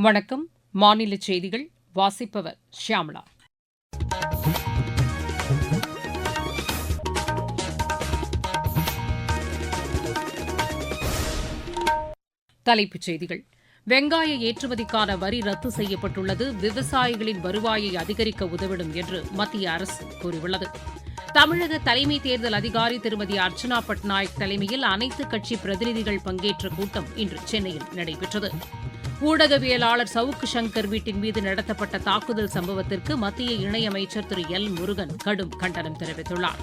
வணக்கம். மாநில செய்திகள் வாசிப்பவர் ஷியாமளா தலைப்புச் செய்திகள். வெங்காய ஏற்றுமதிக்கான வரி ரத்து செய்யப்பட்டுள்ளது. விவசாயிகளின் வருவாயை அதிகரிக்க உதவிடும் என்று மத்திய அரசு கூறியுள்ளது. தமிழக தலைமை தேர்தல் அதிகாரி திருமதி அர்ச்சனா பட்நாயக் தலைமையில் அனைத்து கட்சி பிரதிநிதிகள் பங்கேற்ற கூட்டம் இன்று சென்னையில் நடைபெற்றது. ஊடகவியலாளர் சவுக்கு சங்கர் வீட்டின் மீது நடத்தப்பட்ட தாக்குதல் சம்பவத்திற்கு மத்திய இணையமைச்சர் திரு எல் முருகன் கடும் கண்டனம் தெரிவித்துள்ளார்.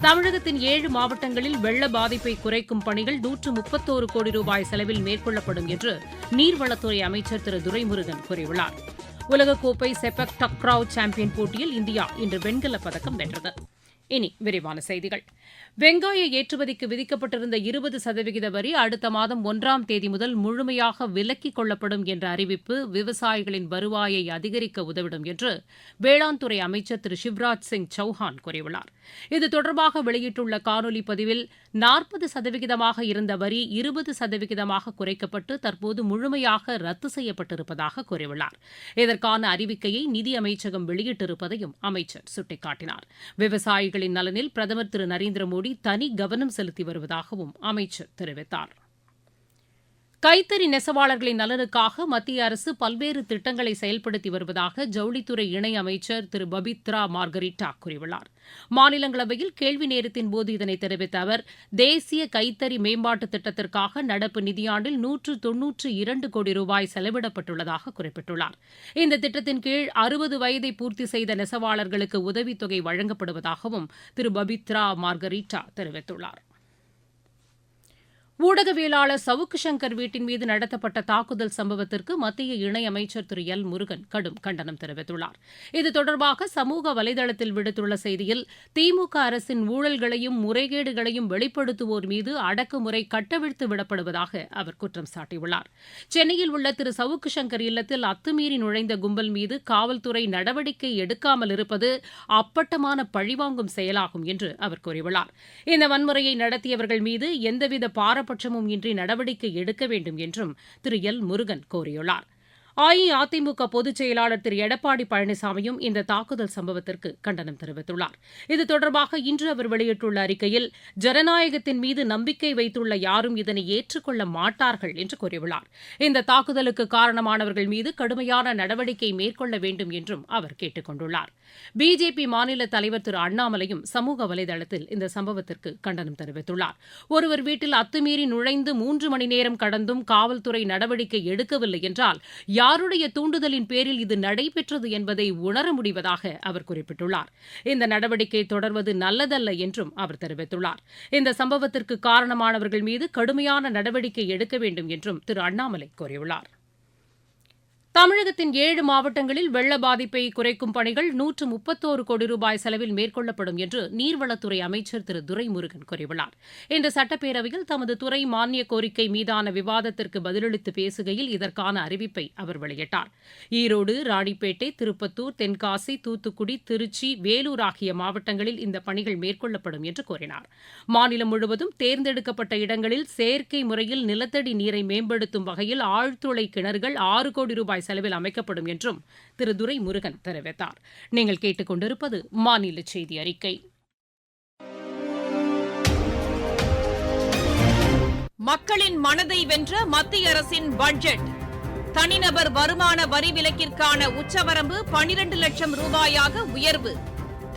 தமிழகத்தின் ஏழு மாவட்டங்களில் வெள்ள பாதிப்பை குறைக்கும் பணிகள் நூற்று முப்பத்தோரு கோடி ரூபாய் செலவில் மேற்கொள்ளப்படும் என்று நீர்வளத்துறை அமைச்சர் திரு துரைமுருகன் கூறியுள்ளார். உலகக்கோப்பை செபக் டக்ராவ் சாம்பியன் போட்டியில் இந்தியா இன்று வெண்கலப் பதக்கம் வென்றது. இனி விரிவான செய்திகள். வெங்காய ஏற்றுமதிக்கு விதிக்கப்பட்டிருந்த இருபது சதவிகித வரி அடுத்த மாதம் ஒன்றாம் தேதி முதல் முழுமையாக விலக்கிக் கொள்ளப்படும் என்ற அறிவிப்பு விவசாயிகளின் வருவாயை அதிகரிக்க உதவிடும் என்று வேளாண் துறை அமைச்சர் திரு சிவராஜ் சிங் சௌஹான் கூறியுள்ளார். இது தொடர்பாக வெளியிட்டுள்ள காணொலி பதிவில் நாற்பது சதவிகிதமாக இருந்த வரி இருபது சதவிகிதமாக குறைக்கப்பட்டு தற்போது முழுமையாக ரத்து செய்யப்பட்டிருப்பதாக கூறியுள்ளார். இதற்கான அறிவிக்கையை நிதி அமைச்சகம் வெளியிட்டிருப்பதையும் அமைச்சர் சுட்டிக்காட்டினார். விவசாயிகளின் நலனில் பிரதமர் திரு நரேந்திர மோடி தனி கவனம் செலுத்தி வருவதாகவும் அமைச்சர் தெரிவித்தார். கைத்தறி நெசவாளர்களின் நலனுக்காக மத்திய அரசு பல்வேறு திட்டங்களை செயல்படுத்தி வருவதாக ஜவுளித்துறை இணையமைச்சர் திரு பபித்ரா மார்கரிட்டா கூறியுள்ளார். மாநிலங்களவையில் கேள்வி நேரத்தின் போது இதனை தெரிவித்த அவர் தேசிய கைத்தறி மேம்பாட்டு திட்டத்திற்காக நடப்பு நிதியாண்டில் நூற்று தொன்னூற்று இரண்டு கோடி ரூபாய் செலவிடப்பட்டுள்ளதாக குறிப்பிட்டுள்ளார். இந்த திட்டத்தின் கீழ் அறுபது வயதை பூர்த்தி செய்த நெசவாளர்களுக்கு உதவித்தொகை வழங்கப்படுவதாகவும் திரு பபித்ரா மார்கரிட்டா தெரிவித்துள்ளார். ஊடகவியலாளர் சவுக்கு சங்கர் வீட்டின் மீது நடத்தப்பட்ட தாக்குதல் சம்பவத்திற்கு மத்திய இணையமைச்சர் திரு எல் முருகன் கடும் கண்டனம் தெரிவித்துள்ளார். இது தொடர்பாக சமூக வலைதளத்தில் விடுத்துள்ள செய்தியில் திமுக அரசின் ஊழல்களையும் முறைகேடுகளையும் வெளிப்படுத்துவோர் மீது அடக்குமுறை கட்டவிழ்த்து விடப்படுவதாக அவர் குற்றம் சாட்டியுள்ளார். சென்னையில் உள்ள திரு சவுக்கு சங்கர் இல்லத்தில் அத்துமீறி நுழைந்த கும்பல் மீது காவல்துறை நடவடிக்கை எடுக்காமல் இருப்பது அப்பட்டமான பழிவாங்கும் செயலாகும் என்று அவர் கூறியுள்ளார். இந்த வன்முறையை நடத்தியவர்கள் மீது எந்தவித பார பாரபட்சமும் இன்றி நடவடிக்கை எடுக்க வேண்டும் என்றும் திரு எல் முருகன் கோரியுள்ளார் அஇஅதிமுக பொதுச் செயலாளர் திரு. எடப்பாடி பழனிசாமியும் இந்த தாக்குதல் சம்பவத்திற்கு கண்டனம் தெரிவித்துள்ளார். இது தொடர்பாக இன்று அவர் வெளியிட்டுள்ள அறிக்கையில் ஜனநாயகத்தின் மீது நம்பிக்கை வைத்துள்ள யாரும் இதனை ஏற்றுக்கொள்ள மாட்டார்கள் என்று கூறியுள்ளார். இந்த தாக்குதலுக்கு காரணமானவர்கள் மீது கடுமையான நடவடிக்கை மேற்கொள்ள வேண்டும் என்றும் அவர் கேட்டுக் கொண்டுள்ளார். பிஜேபி மாநில தலைவர் திரு. அண்ணாமலையும் சமூக வலைதளத்தில் இந்த சம்பவத்திற்கு கண்டனம் தெரிவித்துள்ளார். ஒருவர் வீட்டில் அத்துமீறி நுழைந்து மூன்று மணி நேரம் கடந்தும் காவல்துறை நடவடிக்கை எடுக்கவில்லை என்றால் யாருடைய தூண்டுதலின் பேரில் இது நடைபெற்றது என்பதை உணர முடிவதாக அவர் குறிப்பிட்டுள்ளார். இந்த நடவடிக்கை தொடர்வது நல்லதல்ல என்றும் அவர் தெரிவித்துள்ளார். இந்த சம்பவத்திற்கு காரணமானவர்கள் மீது கடுமையான நடவடிக்கை எடுக்க வேண்டும் என்றும் திரு அண்ணாமலை கூறியுள்ளார். தமிழகத்தின் ஏழு மாவட்டங்களில் வெள்ள பாதிப்பை குறைக்கும் பணிகள் நூற்று முப்பத்தோரு கோடி ரூபாய் செலவில் மேற்கொள்ளப்படும் என்று நீர்வளத்துறை அமைச்சர் திரு துரைமுருகன் கூறியுள்ளார். இன்று சட்டப்பேரவையில் தமது துறை மானிய கோரிக்கை மீதான விவாதத்திற்கு பதிலளித்து பேசுகையில் இதற்கான அறிவிப்பை அவர் வெளியிட்டார். ஈரோடு ராணிப்பேட்டை திருப்பத்தூர் தென்காசி தூத்துக்குடி திருச்சி வேலூர் ஆகிய மாவட்டங்களில் இந்த பணிகள் மேற்கொள்ளப்படும் என்று கூறினார். மாநிலம் முழுவதும் தேர்ந்தெடுக்கப்பட்ட இடங்களில் செயற்கை முறையில் நிலத்தடி நீரை மேம்படுத்தும் வகையில் ஆழ்துளை கிணறுகள் ஆறு கோடி ரூபாய் செலவில் அமைக்கப்படும் என்றும் திரு துரைமுருகன் தெரிவித்தார். நீங்கள் கேட்டுக்கொண்டிருப்பது மாநில செய்தி அறிக்கை. மக்களின் மனதை வென்ற மத்திய அரசின் பட்ஜெட். தனிநபர் வருமான வரி விலக்கிற்கான உச்சவரம்பு பனிரண்டு லட்சம் ரூபாயாக உயர்வு.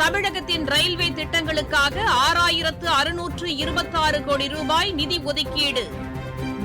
தமிழகத்தின் ரயில்வே திட்டங்களுக்காக ஆறாயிரத்து அறுநூற்று இருபத்தாறு கோடி ரூபாய் நிதி ஒதுக்கீடு.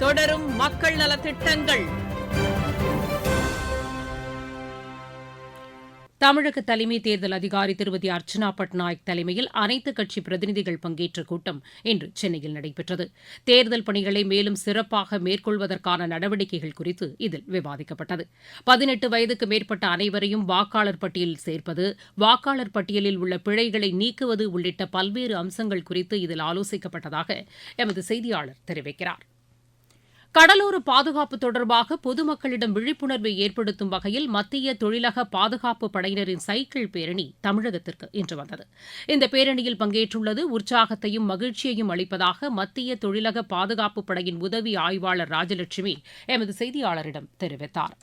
தொடரும் மக்கள் நல திட்டங்கள். தமிழக தலைமை தேர்தல் அதிகாரி திருமதி அர்ச்சனா பட்நாயக் தலைமையில் அனைத்துக் கட்சி பிரதிநிதிகள் பங்கேற்ற கூட்டம் இன்று சென்னையில் நடைபெற்றது. தேர்தல் பணிகளை மேலும் சிறப்பாக மேற்கொள்வதற்கான நடவடிக்கைகள் குறித்து இதில் விவாதிக்கப்பட்டது. பதினெட்டு வயதுக்கு மேற்பட்ட அனைவரையும் வாக்காளர் பட்டியலில் சேர்ப்பது வாக்காளர் பட்டியலில் உள்ள பிழைகளை நீக்குவது உள்ளிட்ட பல்வேறு அம்சங்கள் குறித்து இதில் ஆலோசிக்கப்பட்டதாக எமது செய்தியாளர் தெரிவிக்கிறார். கடலோர பாதுகாப்பு தொடர்பாக பொதுமக்களிடம் விழிப்புணர்வை ஏற்படுத்தும் வகையில் மத்திய தொழிலக பாதுகாப்பு படையினரின் சைக்கிள் பேரணி தமிழகத்திற்கு இன்று வந்தது. இந்த பேரணியில் பங்கேற்றுள்ளது உற்சாகத்தையும் மகிழ்ச்சியையும் அளிப்பதாக மத்திய தொழிலக பாதுகாப்பு படையின் உதவி ஆய்வாளர் ராஜலட்சுமி எமது செய்தியாளரிடம் தெரிவித்தார்.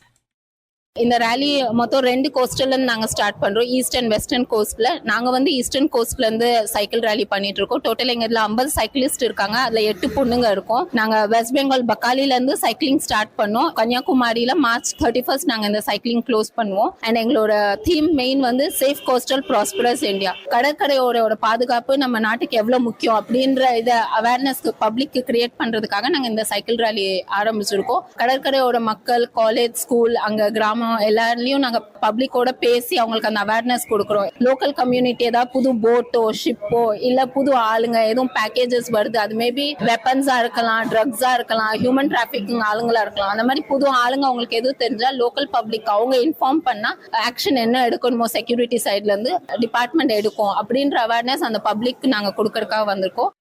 இந்த ரேலி மொத்தம் ரெண்டு கோஸ்டல்ல நாங்கள் நாங்க ஸ்டார்ட் பண்றோம். ஈஸ்ட் அண்ட் வெஸ்டர்ன் கோஸ்ட்ல நாங்க வந்து ஈஸ்டர்ன் கோஸ்ட்ல இருந்து சைக்கிள் ரேலி பண்ணிட்டு இருக்கோம். டோட்டல் எங்க இதுல ஐம்பது சைக்கிளிஸ்ட் இருக்காங்க. அதுல எட்டு பொண்ணுங்க இருக்கும். நாங்க வெஸ்ட் பெங்கால் பக்காலில இருந்து சைக்கிளிங் ஸ்டார்ட் பண்ணோம். கன்னியாகுமரியில மார்ச் தேர்ட்டி ஃபர்ஸ்ட் நாங்க இந்த சைக்கிளிங் க்ளோஸ் பண்ணுவோம். அண்ட் எங்களோட தீம் மெயின் வந்து சேஃப் கோஸ்டல் ப்ராஸ்பரஸ் இந்தியா கடற்கரையோட பாதுகாப்பு நம்ம நாட்டுக்கு எவ்வளவு முக்கியம் அப்படின்ற இதை அவேர்னஸ்க்கு பப்ளிக்கு கிரியேட் பண்றதுக்காக நாங்க இந்த சைக்கிள் ரேலி ஆரம்பிச்சிருக்கோம். கடற்கரையோட மக்கள் காலேஜ் ஸ்கூல் அங்க கிராமம் எல்லாருலயும் நாங்க பப்ளிக்கோட பேசி அவங்களுக்கு அந்த அவேர்னஸ் கொடுக்குறோம். லோக்கல் கம்யூனிட்டி ஏதாவது புது போட்டோ ஷிப்போ இல்ல புது ஆளுங்க எதுவும் பேக்கேஜஸ் வருது அது மேபி வெப்பன்ஸா இருக்கலாம் ட்ரக்ஸா இருக்கலாம் ஹியூமன் டிராபிகிங் ஆளுங்களா இருக்கலாம். அந்த மாதிரி புது ஆளுங்க அவங்களுக்கு எதுவும் தெரிஞ்சா லோக்கல் பப்ளிக் அவங்க இன்ஃபார்ம் பண்ணா ஆக்ஷன் என்ன எடுக்கணுமோ செக்யூரிட்டி சைட்ல இருந்து டிபார்ட்மெண்ட் எடுக்கும். அப்படின்ற அவேர்னஸ் அந்த பப்ளிக் நாங்க கொடுக்கறதுக்காக வந்திருக்கோம்.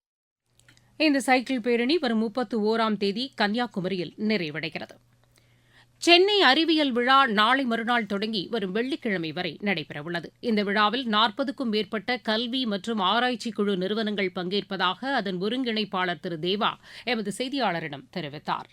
இந்த சைக்கிள் பேரணி வரும் முப்பத்து ஓராம் தேதி கன்னியாகுமரியில் நிறைவடைகிறது. சென்னை அறிவியல் விழா நாளை மறுநாள் தொடங்கி வரும் வெள்ளிக்கிழமை வரை நடைபெறவுள்ளது. இந்த விழாவில் நாற்பதுக்கும் மேற்பட்ட கல்வி மற்றும் ஆராய்ச்சி குழு நிறுவனங்கள் பங்கேற்பதாக அதன் ஒருங்கிணைப்பாளர் திரு. தேவா எமது செய்தியாளரிடம் தெரிவித்தார்.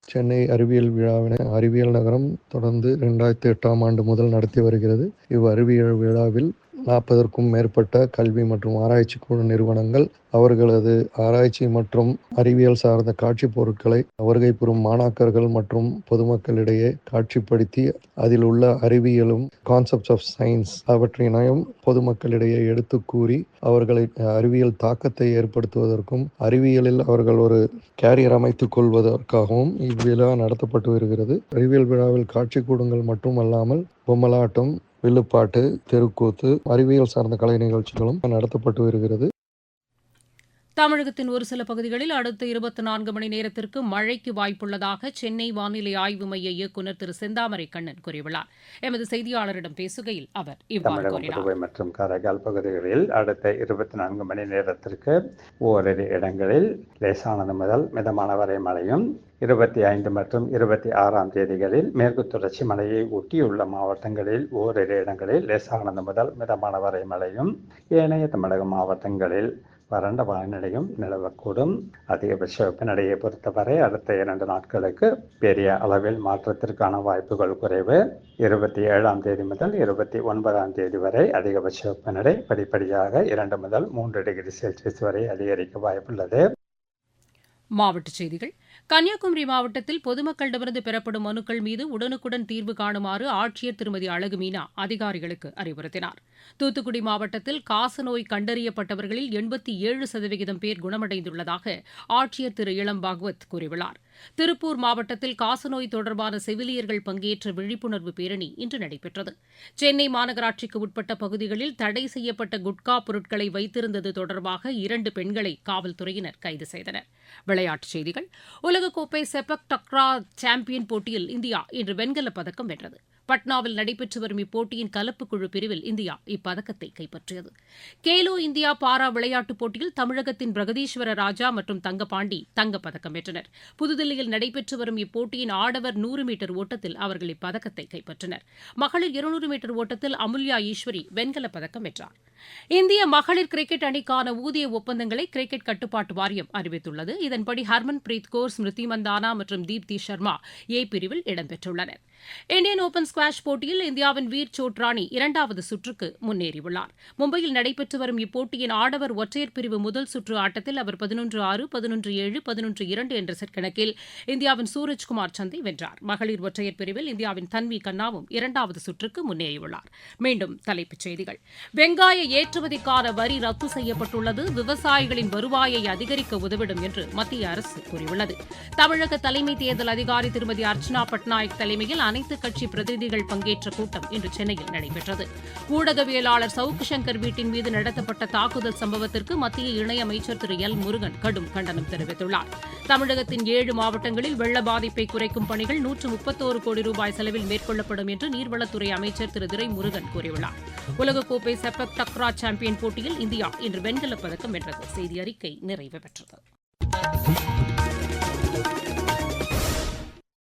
சென்னை அறிவியல் விழாவினை அறிவியல் நகரம் தொடர்ந்து ரெண்டாயிரத்தி எட்டாம் ஆண்டு முதல் நடத்தி வருகிறது. இவ் அறிவியல் விழாவில் நாற்பதற்கும் மேற்பட்ட கல்வி மற்றும் ஆராய்ச்சி குழு நிறுவனங்கள் அவர்களது ஆராய்ச்சி மற்றும் அறிவியல் சார்ந்த காட்சி பொருட்களை வருகை பெறும் மாணாக்கர்கள் மற்றும் பொதுமக்களிடையே காட்சிப்படுத்தி அதில் உள்ள அறிவியலும் கான்செப்ட்ஸ் ஆஃப் சயின்ஸ் அவற்றினையும் பொதுமக்களிடையே எடுத்து கூறி அவர்களை அறிவியல் தாக்கத்தை ஏற்படுத்துவதற்கும் அறிவியலில் அவர்கள் ஒரு கேரியர் அமைத்துக் கொள்வதற்காகவும் இவ்விழா நடத்தப்பட்டு வருகிறது. அறிவியல் விழாவில் காட்சி கூடங்கள் மட்டுமல்லாமல் பொம்மலாட்டம் வில்லுப்பாட்டு தெருக்கூத்து அறிவியல் சார்ந்த கலை நிகழ்ச்சிகளும் நடத்தப்பட்டு வருகிறது. தமிழகத்தின் ஒரு சில பகுதிகளில் அடுத்த இருபத்தி நான்கு மணி நேரத்திற்கு மழைக்கு வாய்ப்புள்ளதாக சென்னை வானிலை ஆய்வு மைய இயக்குநர் திரு செந்தாமரை கண்ணன் கூறியுள்ளார். எமது செய்தியாளரிடம் பேசுகையில் அவர் இவ்வாறு கூறினார். மற்றும் காரைக்கால் பகுதிகளில் அடுத்த இருபத்தி நான்கு மணி நேரத்திற்கு ஓரிரு இடங்களில் லேசானது முதல் மிதமான வரை மழையும் இருபத்தி ஐந்து மற்றும் இருபத்தி ஆறாம் தேதிகளில் மேற்கு தொடர்ச்சி மலையை ஒட்டியுள்ள மாவட்டங்களில் ஓரிரு இடங்களில் லேசானது முதல் மிதமான வரை மழையும் ஏனைய தமிழக மாவட்டங்களில் வறண்ட வானிலையும் நிலவக்கூடும். அதிகபட்ச வெப்பநிலையை பொறுத்தவரை அடுத்த இரண்டு நாட்களுக்கு பெரிய அளவில் மாற்றத்திற்கான வாய்ப்புகள் குறைவு. இருபத்தி ஏழாம் தேதி முதல் இருபத்தி ஒன்பதாம் தேதி வரை அதிகபட்ச வெப்பநிலை படிப்படியாக இரண்டு முதல் மூன்று டிகிரி செல்சியஸ் வரை அதிகரிக்க வாய்ப்புள்ளது. மாவட்ட செய்திகள். கன்னியாகுமரி மாவட்டத்தில் பொதுமக்களிடமிருந்து பெறப்படும் மனுக்கள் மீது உடனுக்குடன் தீர்வு காணுமாறு ஆட்சியர் திருமதி அழகு மீனா அதிகாரிகளுக்கு அறிவுறுத்தினார். தூத்துக்குடி மாவட்டத்தில் காசநோய் கண்டறியப்பட்டவர்களில் எண்பத்தி ஏழு சதவிகிதம் பேர் குணமடைந்துள்ளதாக ஆட்சியர் திரு இளம் பாகவத் கூறியுள்ளார். திருப்பூர் மாவட்டத்தில் காசநோய் தொடர்பான செவிலியர்கள் பங்கேற்ற விழிப்புணர்வு பேரணி இன்று நடைபெற்றது. சென்னை மாநகராட்சிக்கு உட்பட்ட பகுதிகளில் தடை செய்யப்பட்ட குட்கா பொருட்களை வைத்திருந்தது தொடர்பாக இரண்டு பெண்களை காவல்துறையினர் கைது செய்தனர். விளையாட்டுச் செய்திகள் உலகக்கோப்பை செபக் டக்ரா சாம்பியன் போட்டியில் இந்தியா இன்று வெண்கலப் பதக்கம் வென்றது. பட்னாவில் நடைபெற்று வரும் இப்போட்டியின் கலப்பு குழு பிரிவில் இந்தியா இப்பதக்கத்தை கைப்பற்றியது. கேலோ இந்தியா பாரா விளையாட்டுப் போட்டியில் தமிழகத்தின் பிரகதீஸ்வர ராஜா மற்றும் தங்கபாண்டி தங்கப்பதக்கம் வென்றனர். புதுதில்லியில் நடைபெற்று வரும் இப்போட்டியின் ஆடவர் நூறு மீட்டர் ஓட்டத்தில் அவர்கள் இப்பதக்கத்தை கைப்பற்றினர். மகளிர் இருநூறு மீட்டர் ஓட்டத்தில் அமுல்யா ஈஸ்வரி வெண்கலப் பதக்கம் வென்றார். இந்திய மகளிர் கிரிக்கெட் அணிக்கான ஊதிய ஒப்பந்தங்களை கிரிக்கெட் கட்டுப்பாட்டு வாரியம் அறிவித்துள்ளது. இதன்படி ஹர்மன் பிரீத் கோர் ஸ்மிருதி மந்தானா மற்றும் தீப்தி சர்மா ஏ பிரிவில் இடம்பெற்றுள்ளனர் இந்தியன் ஓபன் ஸ்குவாஷ் போட்டியில் இந்தியாவின் வீர் சோட்ரானி இரண்டாவது சுற்றுக்கு முன்னேறியுள்ளார். மும்பையில் நடைபெற்று வரும் இப்போட்டியின் ஆடவர் ஒற்றையர் பிரிவு முதல் சுற்று ஆட்டத்தில் அவர் பதினொன்று ஆறு பதினொன்று ஏழு பதினொன்று இரண்டு என்ற செட் கணக்கில் இந்தியாவின் சூரஜ்குமார் சந்தை வென்றார். மகளிர் ஒற்றையர் பிரிவில் இந்தியாவின் தன்வி கண்ணாவும் இரண்டாவது சுற்றுக்கு முன்னேறியுள்ளார். மீண்டும் தலைப்புச் செய்திகள். வெங்காய ஏற்றுமதிக்கான வரி ரத்து செய்யப்பட்டுள்ளது. விவசாயிகளின் வருவாயை அதிகரிக்க உதவிடும் என்று மத்திய அரசு கூறியுள்ளது. தமிழக தலைமை தேர்தல் அதிகாரி திருமதி அர்ச்சனா பட்நாயக் தலைமையில் அனைத்துக் கட்சி பிரதிநிதிகள் பங்கேற்ற கூட்டம் இன்று சென்னையில் நடைபெற்றது. ஊடகவியலாளர் சவுக்கு சங்கர் வீட்டின் மீது நடத்தப்பட்ட தாக்குதல் சம்பவத்திற்கு மத்திய இணையமைச்சர் திரு எல் முருகன் கடும் கண்டனம் தெரிவித்துள்ளார். தமிழகத்தின் ஏழு மாவட்டங்களில் வெள்ள பாதிப்பை குறைக்கும் பணிகள் நூற்று முப்பத்தோரு கோடி ரூபாய் செலவில் மேற்கொள்ளப்படும் என்று நீர்வளத்துறை அமைச்சர் திரு துரை முருகன் கூறியுள்ளார். உலகக்கோப்பை செப்பக் டக்ரா சாம்பியன் போட்டியில் இந்தியா இன்று வெண்கலப் பதக்கம் வென்றது. செய்தி அறிக்கை நிறைவு பெற்றது.